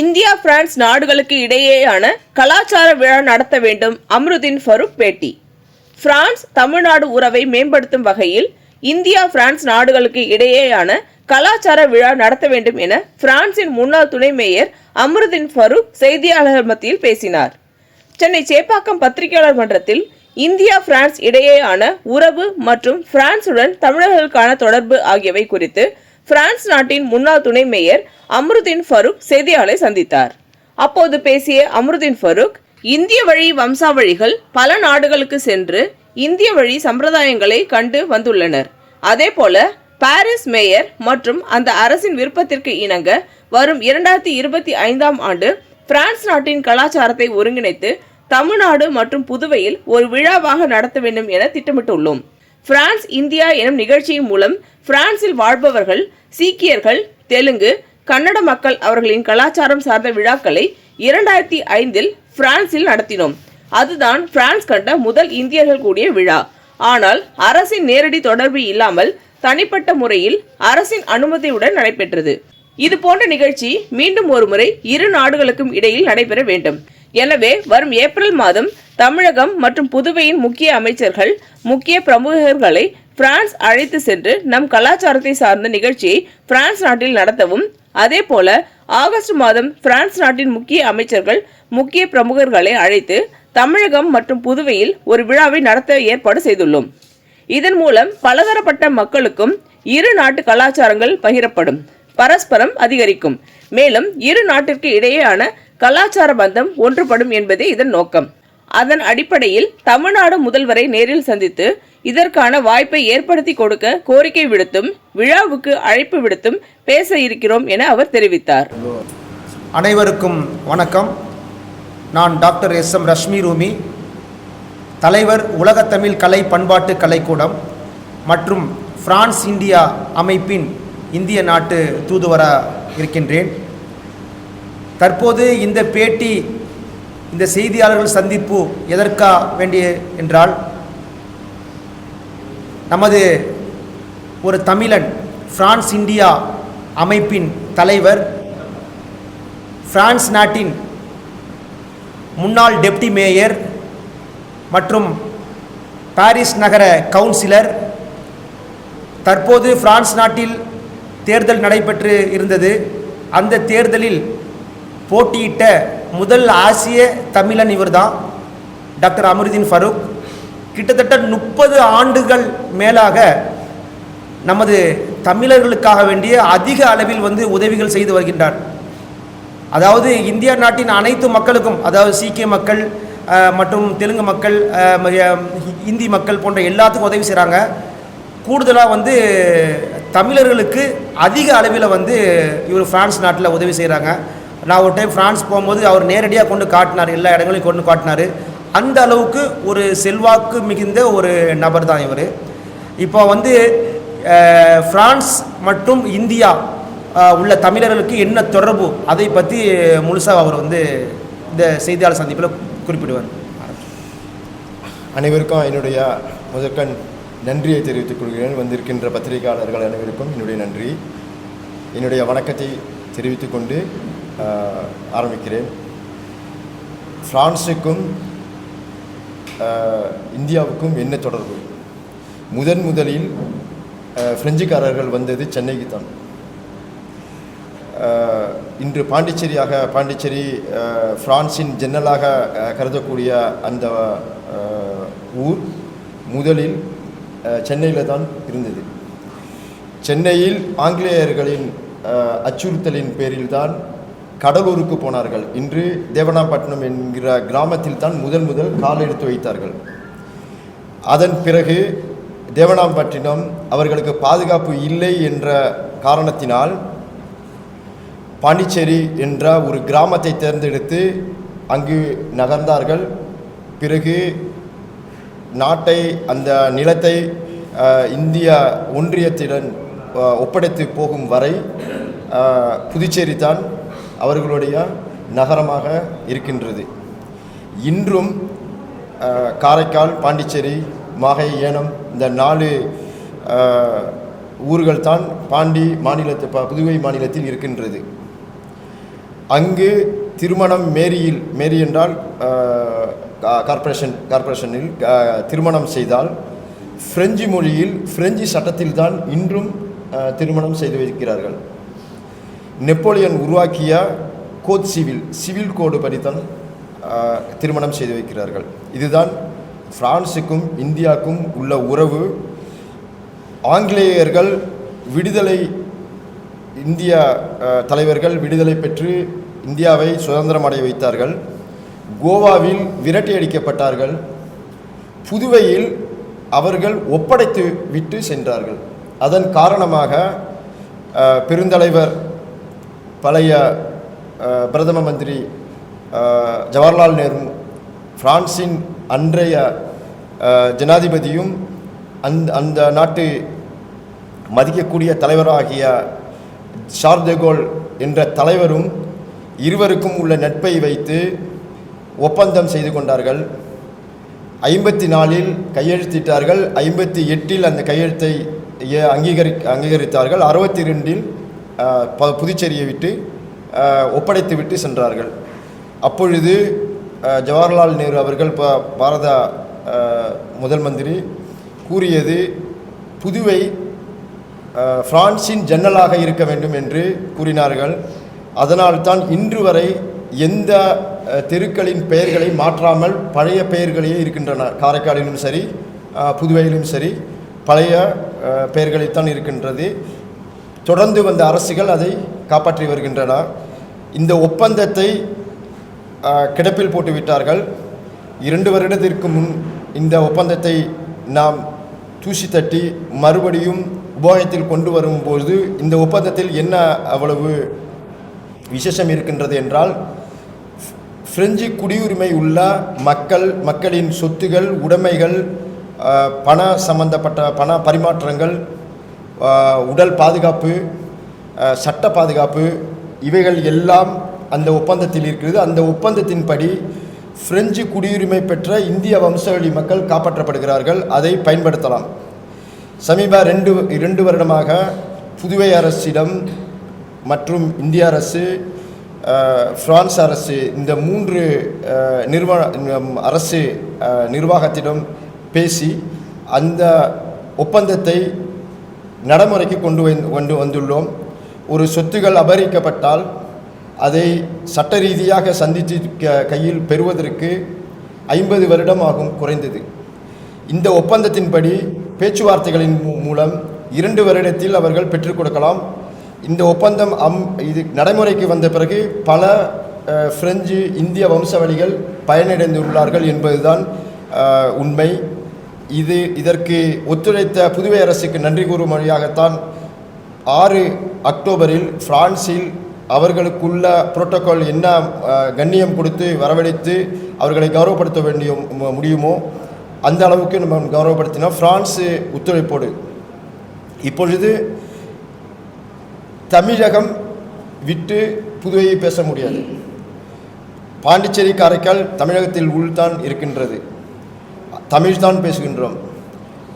India France நாடுகளுக்கு இடையேயான கலாச்சார விழா நடத்த வேண்டும். அம்ருதீன் ஃபரூக் பேட்டி. பிரான்ஸ் தமிழ்நாடு உறவை மேம்படுத்தும் வகையில் இந்தியா பிரான்ஸ் நாடுகளுக்கு இடையேயான கலாச்சார விழா நடத்த வேண்டும் என பிரான்சின் முன்னாள் துணை மேயர் அம்ருதீன் ஃபரூக் செய்தியாளர்கள் மத்தியில் பேசினார். சென்னை சேப்பாக்கம் பத்திரிகையாளர் மன்றத்தில் இந்தியா பிரான்ஸ் இடையேயான உறவு மற்றும் பிரான்சுடன் தமிழர்களுக்கான தொடர்பு ஆகியவை குறித்து பிரான்ஸ் நாட்டின் முன்னாள் துணை மேயர் அம்ருதீன் ஃபரூக் செய்தியாளரை சந்தித்தார். அப்போது பேசிய அம்ருதீன் ஃபரூக் இந்திய வழி வம்சாவழிகள் பல நாடுகளுக்கு சென்று இந்திய வழி சம்பிரதாயங்களை கண்டு வந்துள்ளனர். அதேபோல பாரிஸ் மேயர் மற்றும் அந்த அரசின் விருப்பத்திற்கு இணங்க வரும் இரண்டாயிரத்தி இருபத்தி ஐந்தாம் ஆண்டு பிரான்ஸ் நாட்டின் கலாச்சாரத்தை ஒருங்கிணைத்து தமிழ்நாடு மற்றும் புதுவையில் ஒரு விழாவாக நடத்த வேண்டும் என திட்டமிட்டுள்ளோம். பிரான்ஸ் இந்தியா எனும் நிகழ்ச்சியின் மூலம் பிரான்சில் வாழ்பவர்கள் சீக்கியர்கள் தெலுங்கு கன்னட மக்கள் அவர்களின் கலாச்சாரம் சார்ந்த விழாக்களை இரண்டாயிரத்தி ஐந்தில் பிரான்சில் நடத்தினோம். அதுதான் பிரான்ஸ் கண்ட முதல் இந்தியர்கள் கூடிய விழா. ஆனால் அரசின் நேரடி தொடர்பு இல்லாமல் தனிப்பட்ட முறையில் அரசின் அனுமதியுடன் நடைபெற்றது. இது போன்ற நிகழ்ச்சி மீண்டும் ஒருமுறை இரு நாடுகளுக்கும் இடையில் நடைபெற வேண்டும். எனவே வரும் ஏப்ரல் மாதம் தமிழகம் மற்றும் புதுவையின் முக்கிய அமைச்சர்கள் முக்கிய பிரமுகர்களை பிரான்ஸ் அழைத்து சென்று நம் கலாச்சாரத்தை சார்ந்த நிகழ்ச்சியை பிரான்ஸ் நாட்டில் நடத்தவும் அதே போல ஆகஸ்ட் மாதம் பிரான்ஸ் நாட்டின் முக்கிய அமைச்சர்கள் முக்கிய பிரமுகர்களை அழைத்து தமிழகம் மற்றும் புதுவையில் ஒரு விழாவை நடத்த ஏற்பாடு செய்துள்ளோம். இதன் மூலம் பலதரப்பட்ட மக்களுக்கும் இரு நாட்டு கலாச்சாரங்கள் பகிரப்படும் பரஸ்பரம் அதிகரிக்கும். மேலும் இரு நாட்டிற்கு இடையேயான கலாச்சார பந்தம் ஒன்றுபடும் என்பதே இதன் நோக்கம். அதன் அடிப்படையில் தமிழ்நாடு முதல்வரை நேரில் சந்தித்து இதற்கான வாய்ப்பை ஏற்படுத்தி கொடுக்க கோரிக்கை விடுத்தும் விழாவுக்கு அழைப்பு விடுத்தும் பேச இருக்கிறோம் என அவர் தெரிவித்தார். அனைவருக்கும் வணக்கம். நான் doctor S M Rashmi Rumi தலைவர் உலகத்தமிழ் கலை பண்பாட்டு கலைக்கூடம் மற்றும் பிரான்ஸ் இந்தியா அமைப்பின் இந்திய நாட்டு தூதுவராக இருக்கின்றேன். தற்போது இந்த பேட்டி இந்த செய்தியாளர்கள் சந்திப்பு எதற்கா வேண்டிய என்றால் நமது ஒரு தமிழன் பிரான்ஸ் இந்தியா அமைப்பின் தலைவர் பிரான்ஸ் நாட்டின் முன்னாள் டெப்டி மேயர் மற்றும் பாரிஸ் நகர கவுன்சிலர். தற்போது பிரான்ஸ் நாட்டில் தேர்தல் நடைபெற்று இருந்தது. அந்த தேர்தலில் போட்டியிட்ட முதல் ஆசிய தமிழன் இவர்தான். டாக்டர் அமருதீன் ஃபரூக். கிட்டத்தட்ட முப்பது ஆண்டுகள் மேலாக நமது தமிழர்களுக்காக வேண்டிய அதிக அளவில் வந்து உதவிகள் செய்து வருகின்றார். அதாவது இந்தியா நாட்டின் அனைத்து மக்களுக்கும் அதாவது சீக்கிய மக்கள் மற்றும் தெலுங்கு மக்கள் இந்தி மக்கள் போன்ற எல்லாத்துக்கும் உதவி செய்கிறாங்க கூடுதலாக வந்து தமிழர்களுக்கு அதிக அளவில் வந்து இவர் ஃப்ரான்ஸ் நாட்டில் உதவி செய்கிறாங்க நான் ஒரு டைம் ஃப்ரான்ஸ் போகும்போது அவர் நேரடியாக கொண்டு காட்டினார் எல்லா இடங்களையும் கொண்டு காட்டினார். அந்த அளவுக்கு ஒரு செல்வாக்கு மிகுந்த ஒரு நபர் தான் இவர். இப்போ வந்து ஃப்ரான்ஸ் மற்றும் இந்தியா உள்ள தமிழர்களுக்கு என்ன தொடர்பு அதை பற்றி முழுசாக அவர் வந்து இந்த செய்தியாளர் சந்திப்பில் குறிப்பிடுவார். அனைவருக்கும் என்னுடைய முதற்கண் நன்றியை தெரிவித்துக் கொள்கிறேன். வந்திருக்கின்ற பத்திரிகையாளர்கள் அனைவருக்கும் என்னுடைய நன்றி. என்னுடைய வணக்கத்தை தெரிவித்துக்கொண்டு ஆரம்பிக்கிறேன். ஃப்ரான்ஸுக்கும் இந்தியாவுக்கும் என்ன தொடர்பு? முதன் முதலில் பிரெஞ்சுக்காரர்கள் வந்தது சென்னைக்கு தான். இன்று பாண்டிச்சேரியாக பாண்டிச்சேரி பிரான்சின் ஜன்னலாக கருதக்கூடிய அந்த ஊர் முதலில் சென்னையில் தான் இருந்தது. சென்னையில் ஆங்கிலேயர்களின் அச்சுறுத்தலின் பேரில் தான் கடலூருக்கு போனார்கள். இன்று தேவனாப்பட்டினம் என்கிற கிராமத்தில் தான் முதல் முதல் கால் எடுத்து வைத்தார்கள். அதன் பிறகு தேவனாம்பட்டினம் அவர்களுக்கு பாதுகாப்பு இல்லை என்ற காரணத்தினால் பாண்டிச்சேரி என்ற ஒரு கிராமத்தை தேர்ந்தெடுத்து அங்கு நகர்ந்தார்கள். பிறகு நாட்டை அந்த நிலத்தை இந்திய ஒன்றியத்திடம் ஒப்படைத்து போகும் வரை புதுச்சேரி தான் அவர்களுடைய நகரமாக இருக்கின்றது. இன்றும் காரைக்கால் பாண்டிச்சேரி மாகை ஏனம் இந்த நாலு ஊர்கள் தான் பாண்டி மாநிலத்து புதுவை மாநிலத்தில் இருக்கின்றது. அங்கு திருமணம் மேரியில் மேரி என்றால் கார்ப்பரேஷன் கார்ப்பரேஷனில் திருமணம் செய்தால் பிரெஞ்சு மொழியில் பிரெஞ்சு சட்டத்தில் தான் இன்றும் திருமணம் செய்து வைக்கிறார்கள். நெப்போலியன் உருவாக்கிய கோட் சிவில் சிவில் கோடு படித்தான் திருமணம் செய்து வைக்கிறார்கள். இதுதான் பிரான்சுக்கும் இந்தியாவுக்கும் உள்ள உறவு. ஆங்கிலேயர்கள் விடுதலை இந்திய தலைவர்கள் விடுதலை பெற்று இந்தியாவை சுதந்திரமடைய வைத்தார்கள். கோவாவில் விரட்டி அடிக்கப்பட்டார்கள். புதுவையில் அவர்கள் ஒப்படைத்து விட்டு சென்றார்கள். அதன் காரணமாக பெருந்தலைவர் பழைய பிரதம மந்திரி ஜவஹர்லால் நேரு பிரான்சின் அன்றைய ஜனாதிபதியும் அந்த அந்த நாட்டு மதிக்கக்கூடிய தலைவராகிய ஷார்தெகோல் என்ற தலைவரும் இருவருக்கும் உள்ள நட்பை வைத்து ஒப்பந்தம் செய்து கொண்டார்கள். ஐம்பத்தி நாலில் கையெழுத்திட்டார்கள். ஐம்பத்தி எட்டில் அந்த கையெழுத்தை ஏ- அங்கீகரி அங்கீகரித்தார்கள். அறுபத்தி ரெண்டில் புதுச்சேரியை விட்டு ஒப்படைத்து விட்டு சென்றார்கள். அப்பொழுது ஜவஹர்லால் நேரு அவர்கள் ப- பாரத முதல் மந்திரி கூறியது புதுவை பிரான்சின் ஜன்னலாக இருக்க வேண்டும் என்று கூறினார்கள். அதனால்தான் இன்று வரை எந்த தெருக்களின் பெயர்களை மாற்றாமல் பழைய பெயர்களையே இருக்கின்றன. காரைக்காலிலும் சரி புதுவையிலும் சரி பழைய பெயர்களில்தான் பெயர்களைத்தான் இருக்கின்றது. தொடர்ந்து வந்த அரசுகள் அதை காப்பாற்றி வருகின்றன. இந்த ஒப்பந்தத்தை கிடப்பில் போட்டு விட்டார்கள். இரண்டு வருடத்திற்கு முன் இந்த ஒப்பந்தத்தை நாம் தூசி தட்டி மறுபடியும் உபயோகத்தில் கொண்டு வரும்போது இந்த ஒப்பந்தத்தில் என்ன அவ்வளவு விசேஷம் இருக்கின்றது என்றால் பிரெஞ்சு குடியுரிமை உள்ள மக்கள் மக்களின் சொத்துகள் உடைமைகள் பண சம்பந்தப்பட்ட பண பரிமாற்றங்கள் உடல் பாதுகாப்பு சட்ட பாதுகாப்பு இவைகள் எல்லாம் அந்த ஒப்பந்தத்தில் இருக்கிறது. அந்த ஒப்பந்தத்தின்படி பிரெஞ்சு குடியுரிமை பெற்ற இந்திய வம்சாவளி மக்கள் காப்பாற்றப்படுகிறார்கள். அதை பயன்படுத்தலாம். சமீப ரெண்டு இரண்டு வருடமாக புதுவை அரசிடம் மற்றும் இந்திய அரசு பிரான்ஸ் அரசு இந்த மூன்று நிறுவன அரசு நிர்வாகத்திடம் பேசி அந்த ஒப்பந்தத்தை நடைமுறைக்கு கொண்டு கொண்டு வந்துள்ளோம். ஒரு சொத்துகள் அபகரிக்கப்பட்டால் அதை சட்ட ரீதியாக சந்தித்து க- கையில் பெறுவதற்கு ஐம்பது வருடம் ஆகும் குறைந்தது. இந்த ஒப்பந்தத்தின்படி பேச்சுவார்த்தைகளின் மூலம் இரண்டு வருடத்தில் அவர்கள் பெற்றுக் கொடுக்கலாம். இந்த ஒப்பந்தம் அம் இது நடைமுறைக்கு வந்த பிறகு பல பிரெஞ்சு இந்திய வம்சாவளிகள் பயனடைந்துள்ளார்கள் என்பதுதான் உண்மை. இது இதற்கு ஒத்துழைத்த புதுவை அரசுக்கு நன்றி கூறும் வழியாகத்தான் ஆறு அக்டோபரில் பிரான்சில் அவர்களுக்குள்ள புரோட்டோக்கால் என்ன கண்ணியம் கொடுத்து வரவழைத்து அவர்களை கௌரவப்படுத்த வேண்டிய மு- முடியுமோ அந்த அளவுக்கு நம்ம கௌரவப்படுத்தினோம். பிரான்ஸு ஒத்துழைப்போடு. இப்பொழுது தமிழகம் விட்டு புதுவையை பேச முடியாது. பாண்டிச்சேரி காரைக்கால் தமிழகத்தில் உள்தான் இருக்கின்றது. தமிழ்தான் பேசுகின்றோம்.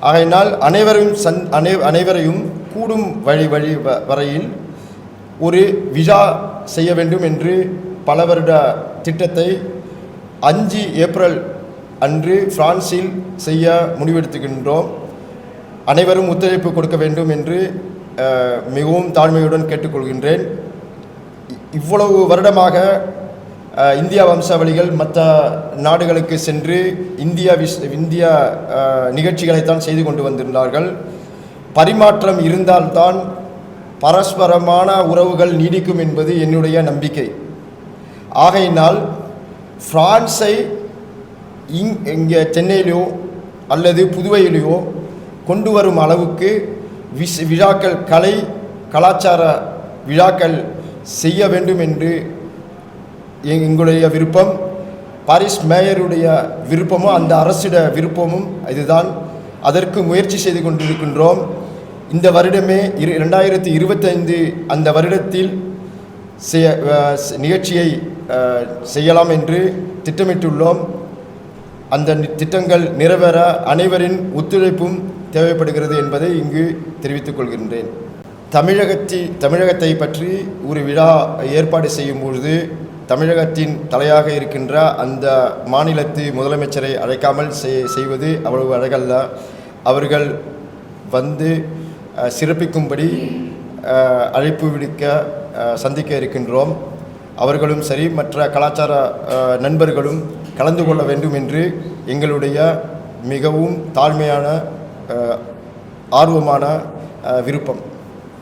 ஆகையினால் அனைவரும் சந் அனை அனைவரையும் கூடும் வழி வழி வ- வரையில் ஒரு விழா செய்ய வேண்டும் என்று பல வருட திட்டத்தை அஞ்சு ஏப்ரல் அன்று பிரான்சில் செய்ய முடிவெடுத்துகின்றோம். அனைவரும் ஒத்துழைப்பு கொடுக்க வேண்டும் என்று மிகவும் தாழ்மையுடன் கேட்டுக்கொள்கின்றேன். இவ்வளவு வருடமாக இந்தியா வம்சாவளிகள் மற்ற நாடுகளுக்கு சென்று இந்தியா விஷ் இந்தியா நிகழ்ச்சிகளைத்தான் செய்து கொண்டு வந்திருந்தார்கள். பரிமாற்றம் இருந்தால்தான் பரஸ்பரமான உறவுகள் நீடிக்கும் என்பது என்னுடைய நம்பிக்கை. ஆகையினால் பிரான்ஸை இங் இங்கே சென்னையிலையோ அல்லது புதுவையிலையோ கொண்டு வரும் அளவுக்கு விஷ் விழாக்கள் கலை கலாச்சார விழாக்கள் செய்ய வேண்டும் என்று எங்களுடைய விருப்பம் பாரிஸ் மேயருடைய விருப்பமும் அந்த அரசிட விருப்பமும் இதுதான். அதற்கு முயற்சி செய்து கொண்டிருக்கின்றோம். இந்த வருடமே இரு ரெண்டாயிரத்தி இருபத்தைந்து அந்த வருடத்தில் செய்ய நிகழ்ச்சியை செய்யலாம் என்று திட்டமிட்டுள்ளோம். அந்த திட்டங்கள் நிறைவேற அனைவரின் ஒத்துழைப்பும் தேவைப்படுகிறது என்பதை இங்கு தெரிவித்துக் கொள்கின்றேன். தமிழகத்தி தமிழகத்தை பற்றி ஒரு விழா ஏற்பாடு செய்யும் பொழுது தமிழகத்தின் தலையாக இருக்கின்ற அந்த மாநிலத்து முதலமைச்சரை அழைக்காமல் செய்வது அவ்வளவு அழகல்ல. அவர்கள் வந்து சிறப்பிக்கும்படி அழைப்பு விடுக்க சந்திக்க இருக்கின்றோம். அவர்களும் சரி மற்ற கலாச்சார நண்பர்களும் கலந்து கொள்ள வேண்டும் என்று எங்களுடைய மிகவும் தாழ்மையான ஆர்வமான விருப்பம்.